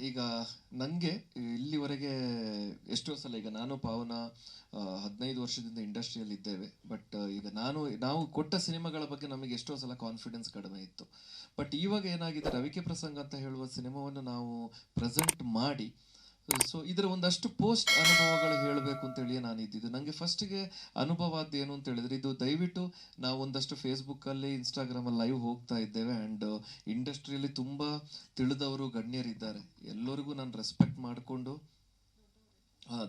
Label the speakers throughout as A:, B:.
A: ಈಗ ನನಗೆ ಇಲ್ಲಿವರೆಗೆ ಎಷ್ಟೋ ಸಲ ಈಗ ನಾನು ಪಾವನ ಹದಿನೈದು ವರ್ಷದಿಂದ ಇಂಡಸ್ಟ್ರಿಯಲ್ಲಿ ಇದ್ದೇವೆ. ಬಟ್ ಈಗ ನಾನು, ನಾವು ಕೊಟ್ಟ ಸಿನಿಮಾಗಳ ಬಗ್ಗೆ ನಮಗೆ ಎಷ್ಟೋ ಸಲ ಕಾನ್ಫಿಡೆನ್ಸ್ ಕಡಿಮೆ ಇತ್ತು. ಬಟ್ ಇವಾಗ ಏನಾಗಿದೆ, ರವಿಕೆ ಪ್ರಸಂಗ ಅಂತ ಹೇಳುವ ಸಿನಿಮಾವನ್ನು ನಾವು ಪ್ರೆಸೆಂಟ್ ಮಾಡಿ, ಸೊ, ಇದರ ಒಂದಷ್ಟು ಪೋಸ್ಟ್ ಅನುಭವಗಳು ಹೇಳಬೇಕು ಅಂತ ನಾನು ಇದ್ದಿದ್ದು. ನನಗೆ ಫಸ್ಟಿಗೆ ಅನುಭವ ಏನು ಅಂತ ಹೇಳಿದ್ರೆ, ಇದು ದಯವಿಟ್ಟು ನಾವು ಒಂದಷ್ಟು ಫೇಸ್ಬುಕ್ಕಲ್ಲಿ ಇನ್ಸ್ಟಾಗ್ರಾಮಲ್ಲಿ ಲೈವ್ ಹೋಗ್ತಾ ಇದ್ದೇವೆ ಆ್ಯಂಡ್ ಇಂಡಸ್ಟ್ರಿಯಲ್ಲಿ ತುಂಬ ತಿಳಿದವರು, ಗಣ್ಯರಿದ್ದಾರೆ. ಎಲ್ಲರಿಗೂ ನಾನು ರೆಸ್ಪೆಕ್ಟ್ ಮಾಡಿಕೊಂಡು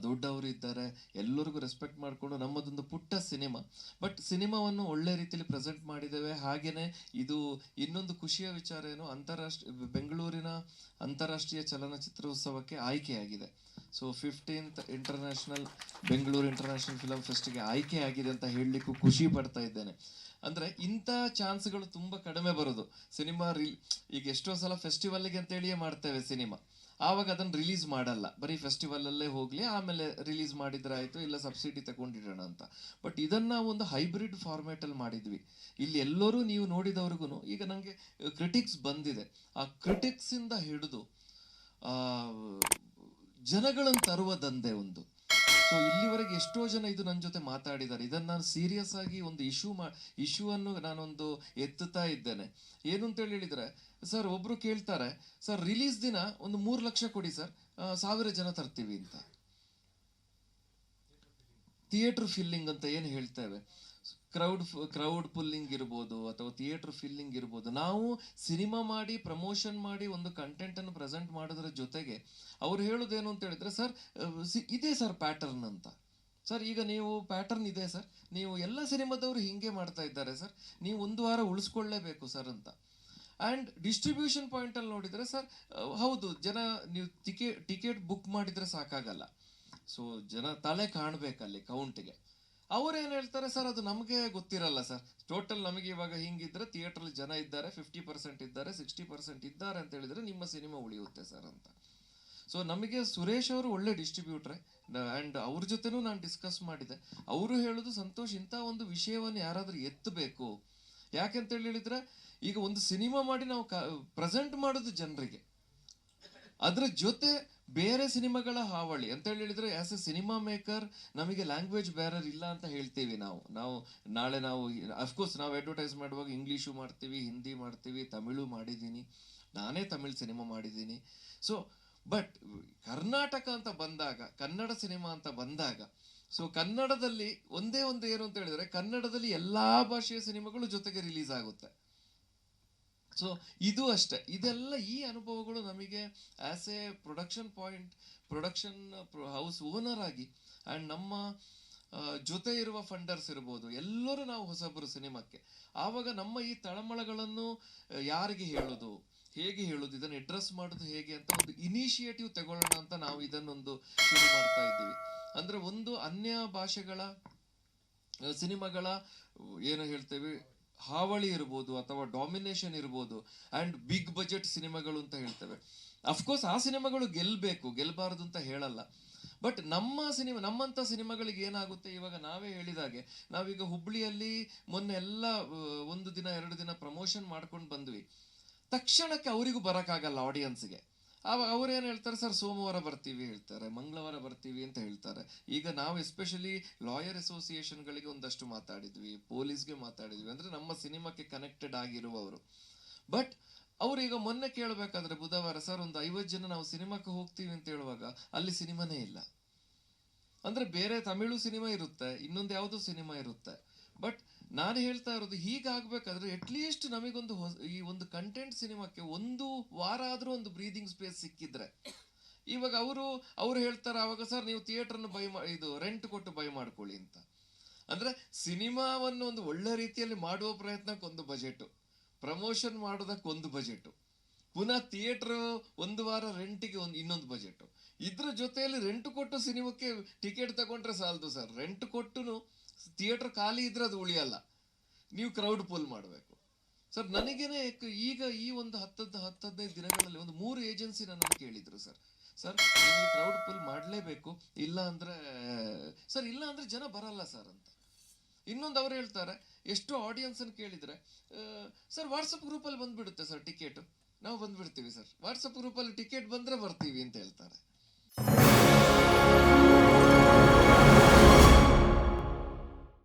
A: ದೊಡ್ಡವರು ಇದ್ದಾರೆ. ಎಲ್ಲರಿಗೂ ರೆಸ್ಪೆಕ್ಟ್ ಮಾಡಿಕೊಂಡು ನಮ್ಮದೊಂದು ಪುಟ್ಟ ಸಿನಿಮಾ. ಬಟ್ ಸಿನಿಮಾವನ್ನು ಒಳ್ಳೆ ರೀತಿಯಲ್ಲಿ ಪ್ರೆಸೆಂಟ್ ಮಾಡಿದ್ದೇವೆ. ಹಾಗೆಯೇ ಇದು ಇನ್ನೊಂದು ಖುಷಿಯ ವಿಚಾರ ಏನು ಅಂತಾರಾಷ್ಟ್ರೀಯ ಬೆಂಗಳೂರಿನ ಅಂತಾರಾಷ್ಟ್ರೀಯ ಚಲನಚಿತ್ರೋತ್ಸವಕ್ಕೆ ಆಯ್ಕೆಯಾಗಿದೆ. So fifteenth international Bengaluru international film ಫೆಸ್ಟಿಗೆ ಆಯ್ಕೆ ಆಗಿದೆ ಅಂತ ಹೇಳಲಿಕ್ಕೂ ಖುಷಿ ಪಡ್ತಾ ಇದ್ದೇನೆ. ಅಂದರೆ ಇಂಥ ಚಾನ್ಸ್ಗಳು ತುಂಬ ಕಡಿಮೆ ಬರೋದು. ಸಿನಿಮಾ ರಿ ಈಗ ಎಷ್ಟೋ ಸಲ ಫೆಸ್ಟಿವಲ್ಗೆ ಅಂತೇಳಿಯೇ ಮಾಡ್ತೇವೆ ಸಿನಿಮಾ. ಆವಾಗ ಅದನ್ನು ರಿಲೀಸ್ ಮಾಡಲ್ಲ. ಬರೀ ಫೆಸ್ಟಿವಲಲ್ಲೇ ಹೋಗಲಿ, ಆಮೇಲೆ ರಿಲೀಸ್ ಮಾಡಿದ್ರೆ ಆಯಿತು, ಇಲ್ಲ ಸಬ್ಸಿಡಿ ತಗೊಂಡಿಡೋಣ ಅಂತ. ಬಟ್ ಇದನ್ನು ಒಂದು ಹೈಬ್ರಿಡ್ ಫಾರ್ಮ್ಯಾಟ್ ಅಲ್ಲಿ ಮಾಡಿದ್ವಿ. ಇಲ್ಲಿ ಎಲ್ಲರೂ ನೀವು ನೋಡಿದವ್ರಿಗೂ ಈಗ ನನಗೆ ಕ್ರಿಟಿಕ್ಸ್ ಬಂದಿದೆ. ಆ ಕ್ರಿಟಿಕ್ಸಿಂದ ಹಿಡಿದು ಜನಗಳನ್ನು ತರುವ ದಂಧೆ ಒಂದು. ಸೊ ಇಲ್ಲಿವರೆಗೆ ಎಷ್ಟೋ ಜನ ಇದು ನನ್ನ ಜೊತೆ ಮಾತಾಡಿದ್ದಾರೆ. ಇದನ್ನು ನಾನು ಸೀರಿಯಸ್ ಆಗಿ ಒಂದು ಇಶ್ಯೂ ಮಾ ಇಶ್ಯೂ ಅನ್ನು ನಾನೊಂದು ಎತ್ತುತ್ತಾ ಇದ್ದೇನೆ. ಏನು ಅಂತೇಳಿ ಹೇಳಿದರೆ, ಸರ್ ಒಬ್ಬರು ಕೇಳ್ತಾರೆ, ಸರ್ ರಿಲೀಸ್ ದಿನ ಒಂದು ಮೂರು ಲಕ್ಷ ಕೊಡಿ ಸರ್. ಸಾವಿರ ಜನ ತರ್ತೀವಿ ಅಂತ. ಥಿಯೇಟ್ರ್ ಫಿಲ್ಲಿಂಗ್ ಅಂತ ಏನು ಹೇಳ್ತೇವೆ? ಕ್ರೌಡ್ ಕ್ರೌಡ್ ಪುಲ್ಲಿಂಗ್ ಇರ್ಬೋದು ಅಥವಾ ಥಿಯೇಟರ್ ಫಿಲ್ಲಿಂಗ್ ಇರ್ಬೋದು. ನಾವು ಸಿನಿಮಾ ಮಾಡಿ ಪ್ರಮೋಷನ್ ಮಾಡಿ ಒಂದು ಕಂಟೆಂಟ್ ಅನ್ನು ಪ್ರೆಸೆಂಟ್ ಮಾಡೋದ್ರ ಜೊತೆಗೆ ಅವ್ರು ಹೇಳೋದೇನು ಅಂತ ಹೇಳಿದ್ರೆ, ಸರ್ ಇದೇ ಸರ್ ಪ್ಯಾಟರ್ನ್ ಅಂತ. ಸರ್, ಈಗ ನೀವು ಪ್ಯಾಟರ್ನ್ ಇದೆ ಸರ್. ನೀವು ಎಲ್ಲ ಸಿನಿಮಾದವರು ಹಿಂಗೆ ಮಾಡ್ತಾ ಇದ್ದಾರೆ ಸರ್. ನೀವು ಒಂದು ವಾರ ಉಳಿಸ್ಕೊಳ್ಳೇಬೇಕು ಸರ್ ಅಂತ. ಆ್ಯಂಡ್ ಡಿಸ್ಟ್ರಿಬ್ಯೂಷನ್ ಪಾಯಿಂಟಲ್ಲಿ ನೋಡಿದರೆ ಸರ್ ಹೌದು, ಜನ ನೀವು ಟಿಕೆಟ್ ಟಿಕೆಟ್ ಬುಕ್ ಮಾಡಿದರೆ ಸಾಕಾಗಲ್ಲ. ಸೊ ಜನ ತಲೆ ಕಾಣಬೇಕಲ್ಲಿ ಕೌಂಟಿಗೆ ಅವ್ರು ಏನು ಹೇಳ್ತಾರೆ ಸರ್? ಅದು ನಮಗೆ ಗೊತ್ತಿರಲ್ಲ ಸರ್. ಟೋಟಲ್ ನಮಗೆ ಇವಾಗ ಹಿಂಗಿದ್ರೆ ಥಿಯೇಟ್ರಲ್ಲಿ ಜನ ಇದ್ದಾರೆ ಫಿಫ್ಟಿ ಪರ್ಸೆಂಟ್ ಇದ್ದಾರೆ ಸಿಕ್ಸ್ಟಿ ಪರ್ಸೆಂಟ್ ಇದ್ದಾರೆ ಅಂತ ಹೇಳಿದ್ರೆ ನಿಮ್ಮ ಸಿನಿಮಾ ಉಳಿಯುತ್ತೆ ಸರ್ ಅಂತ. ಸೊ ನಮಗೆ ಸುರೇಶ್ ಅವರು ಒಳ್ಳೆ ಡಿಸ್ಟ್ರಿಬ್ಯೂಟ್ರೆ ಆ್ಯಂಡ್ ಅವ್ರ ಜೊತೆನೂ ನಾನು ಡಿಸ್ಕಸ್ ಮಾಡಿದೆ. ಅವರು ಹೇಳೋದು ಸಂತೋಷ್, ಇಂಥ ಒಂದು ವಿಷಯವನ್ನು ಯಾರಾದರೂ ಎತ್ತಬೇಕು. ಯಾಕೆಂತ ಹೇಳಿದ್ರೆ, ಈಗ ಒಂದು ಸಿನಿಮಾ ಮಾಡಿ ನಾವು ಪ್ರೆಸೆಂಟ್ ಮಾಡೋದು ಜನರಿಗೆ. ಅದ್ರ ಜೊತೆ ಬೇರೆ ಸಿನಿಮಾಗಳ ಹಾವಳಿ ಅಂತ ಹೇಳಿ ಹೇಳಿದ್ರೆ ಆಸ್ ಎ ಸಿನಿಮಾ ಮೇಕರ್ ನಮಗೆ ಲ್ಯಾಂಗ್ವೇಜ್ ಬ್ಯಾರರ್ ಇಲ್ಲ ಅಂತ ಹೇಳ್ತೀವಿ ನಾವು. ನಾವು ನಾಳೆ ನಾವು ಅಫ್ಕೋರ್ಸ್ ನಾವು ಅಡ್ವರ್ಟೈಸ್ ಮಾಡುವಾಗ ಇಂಗ್ಲೀಷು ಮಾಡ್ತೀವಿ ಹಿಂದಿ ಮಾಡ್ತೀವಿ, ತಮಿಳು ಮಾಡಿದ್ದೀನಿ. ನಾನೇ ತಮಿಳು ಸಿನಿಮಾ ಮಾಡಿದ್ದೀನಿ. ಸೊ ಬಟ್ ಕರ್ನಾಟಕ ಅಂತ ಬಂದಾಗ, ಕನ್ನಡ ಸಿನಿಮಾ ಅಂತ ಬಂದಾಗ ಸೊ ಕನ್ನಡದಲ್ಲಿ ಒಂದೇ ಒಂದು ಏನು ಅಂತ ಹೇಳಿದ್ರೆ ಕನ್ನಡದಲ್ಲಿ ಎಲ್ಲಾ ಭಾಷೆಯ ಸಿನಿಮಾಗಳು ಜೊತೆಗೆ ರಿಲೀಸ್ ಆಗುತ್ತೆ. ಸೊ ಇದು ಅಷ್ಟೇ. ಇದೆಲ್ಲ ಈ ಅನುಭವಗಳು ನಮಗೆ as a production point production house owner ಆಗಿ ಆ್ಯಂಡ್ ನಮ್ಮ ಜೊತೆ ಇರುವ ಫಂಡರ್ಸ್ ಇರ್ಬೋದು. ಎಲ್ಲರೂ ನಾವು ಹೊಸಬರು ಸಿನಿಮಾಕ್ಕೆ. ಆವಾಗ ನಮ್ಮ ಈ ತಳಮಳಗಳನ್ನು ಯಾರಿಗೆ ಹೇಳೋದು? ಹೇಗೆ ಹೇಳೋದು? ಇದನ್ನು ಅಡ್ರೆಸ್ ಮಾಡೋದು ಹೇಗೆ ಅಂತ ಒಂದು ಇನಿಷಿಯೇಟಿವ್ ತಗೊಳ್ಳೋಣ ಅಂತ ನಾವು ಇದನ್ನೊಂದು ಶುರು ಮಾಡ್ತಾ ಇದ್ದೀವಿ. ಅಂದರೆ ಒಂದು ಅನ್ಯ ಭಾಷೆಗಳ ಸಿನಿಮಾಗಳ, ಏನು ಹೇಳ್ತೇವೆ? ಹಾವಳಿ ಇರ್ಬೋದು ಅಥವಾ ಡಾಮಿನೇಷನ್ ಇರ್ಬೋದು ಅಂಡ್ ಬಿಗ್ ಬಜೆಟ್ ಸಿನಿಮಾಗಳು ಅಂತ ಹೇಳ್ತೇವೆ. ಅಫ್ಕೋರ್ಸ್ ಆ ಸಿನಿಮಾಗಳು ಗೆಲ್ಬೇಕು, ಗೆಲ್ಬಾರದು ಅಂತ ಹೇಳಲ್ಲ. ಬಟ್ ನಮ್ಮ ಸಿನಿಮಾ, ನಮ್ಮಂಥ ಸಿನಿಮಾಗಳಿಗೆ ಏನಾಗುತ್ತೆ? ಇವಾಗ ನಾವೇ ಹೇಳಿದಾಗೆ ನಾವೀಗ ಹುಬ್ಳಿಯಲ್ಲಿ ಮೊನ್ನೆ ಎಲ್ಲ, ಒಂದು ದಿನ, ಎರಡು ದಿನ ಪ್ರಮೋಷನ್ ಮಾಡ್ಕೊಂಡು ಬಂದ್ವಿ. ತಕ್ಷಣಕ್ಕೆ ಅವರಿಗೂ ಬರೋಕ್ಕಾಗಲ್ಲ ಆಡಿಯನ್ಸ್ಗೆ ಆವಾಗ ಅವ್ರು ಏನು ಹೇಳ್ತಾರೆ? ಸರ್, ಸೋಮವಾರ ಬರ್ತೀವಿ, ಹೇಳ್ತಾರೆ. ಮಂಗಳವಾರ ಬರ್ತೀವಿ, ಅಂತ ಹೇಳ್ತಾರೆ. ಈಗ ನಾವು ಎಸ್ಪೆಷಲಿ ಲಾಯರ್ ಅಸೋಸಿಯೇಷನ್ಗಳಿಗೆ ಒಂದಷ್ಟು ಮಾತಾಡಿದ್ವಿ, ಪೊಲೀಸ್ಗೆ ಮಾತಾಡಿದ್ವಿ. ಅಂದ್ರೆ ನಮ್ಮ ಸಿನಿಮಾಕ್ಕೆ ಕನೆಕ್ಟೆಡ್ ಆಗಿರುವವರು. ಬಟ್ ಅವ್ರು ಈಗ ಮೊನ್ನೆ ಕೇಳಬೇಕಾದ್ರೆ ಬುಧವಾರ, ಸರ್, ಒಂದು ಐವತ್ತು ಜನ ನಾವು ಸಿನಿಮಾಕ್ಕೆ ಹೋಗ್ತೀವಿ, ಅಂತ ಹೇಳುವಾಗ ಅಲ್ಲಿ ಸಿನಿಮಾನೇ ಇಲ್ಲ. ಅಂದ್ರೆ ಬೇರೆ ತಮಿಳು ಸಿನಿಮಾ ಇರುತ್ತೆ, ಇನ್ನೊಂದು ಯಾವುದೋ ಸಿನಿಮಾ ಇರುತ್ತೆ. ಬಟ್ ನಾನು ಹೇಳ್ತಾ ಇರೋದು ಹೀಗಾಗ್ಬೇಕಾದ್ರೆ ಅಟ್ಲೀಸ್ಟ್ ನಮಗೊಂದು ಈ ಒಂದು ಕಂಟೆಂಟ್ ಸಿನಿಮಾಕ್ಕೆ ಒಂದು ವಾರ ಆದರೂ ಒಂದು ಬ್ರೀದಿಂಗ್ ಸ್ಪೇಸ್ ಸಿಕ್ಕಿದ್ರೆ. ಇವಾಗ ಅವರು, ಅವ್ರು ಹೇಳ್ತಾರೆ ಅವಾಗ, ಸರ್, ನೀವು ಥಿಯೇಟರ್ನ ಬೈ ಮಾ, ಇದು ರೆಂಟ್ ಕೊಟ್ಟು ಬೈ ಮಾಡ್ಕೊಳ್ಳಿ ಅಂತ. ಅಂದ್ರೆ ಸಿನಿಮಾವನ್ನು ಒಂದು ಒಳ್ಳೆ ರೀತಿಯಲ್ಲಿ ಮಾಡುವ ಪ್ರಯತ್ನಕ್ಕೊಂದು ಬಜೆಟ್ ಪ್ರಮೋಷನ್ ಮಾಡೋದಕ್ಕೊಂದು ಬಜೆಟ್ ಪುನಃ ಥಿಯೇಟರ್ ಒಂದು ವಾರ ರೆಂಟಿಗೆ ಒಂದು, ಇನ್ನೊಂದು ಬಜೆಟ್ ಇದ್ರ ಜೊತೆಯಲ್ಲಿ ರೆಂಟ್ ಕೊಟ್ಟು ಸಿನಿಮಾಕ್ಕೆ ಟಿಕೆಟ್ ತಗೊಂಡ್ರೆ ಸಾಲದು, ಸರ್. ರೆಂಟ್ ಕೊಟ್ಟು ಥಿಯೇಟರ್ ಖಾಲಿ ಇದ್ರೆ ಅದು ಉಳಿಯಲ್ಲ. ನೀವು ಕ್ರೌಡ್ ಪುಲ್ ಮಾಡಬೇಕು. ಸರ್ ನನಗೇನೆ ಈಗ ಈ ಒಂದು ಹತ್ತದ್ದು ಹತ್ತು ದಿನಗಳಲ್ಲಿ ಒಂದು ಮೂರು ಏಜೆನ್ಸಿ ನನ್ನನ್ನು ಕೇಳಿದ್ರು ಸರ್ ಸರ್ ಕ್ರೌಡ್ ಪುಲ್ ಮಾಡಲೇಬೇಕು. ಇಲ್ಲ ಅಂದ್ರೆ ಸರ್ ಇಲ್ಲ ಅಂದ್ರೆ ಜನ ಬರಲ್ಲ ಸರ್ ಅಂತ. ಇನ್ನೊಂದು ಅವ್ರು ಹೇಳ್ತಾರೆ, ಎಷ್ಟು ಆಡಿಯನ್ಸ್ ಅನ್ನು ಕೇಳಿದ್ರೆ ಸರ್ ವಾಟ್ಸಪ್ ಗ್ರೂಪಲ್ಲಿ ಬಂದ್ಬಿಡುತ್ತೆ ಸರ್ ಟಿಕೆಟ್ ನಾವು ಬಂದ್ಬಿಡ್ತೀವಿ ಸರ್ ವಾಟ್ಸಪ್ ಗ್ರೂಪಲ್ಲಿ ಟಿಕೆಟ್ ಬಂದ್ರೆ ಬರ್ತೀವಿ, ಅಂತ ಹೇಳ್ತಾರೆ.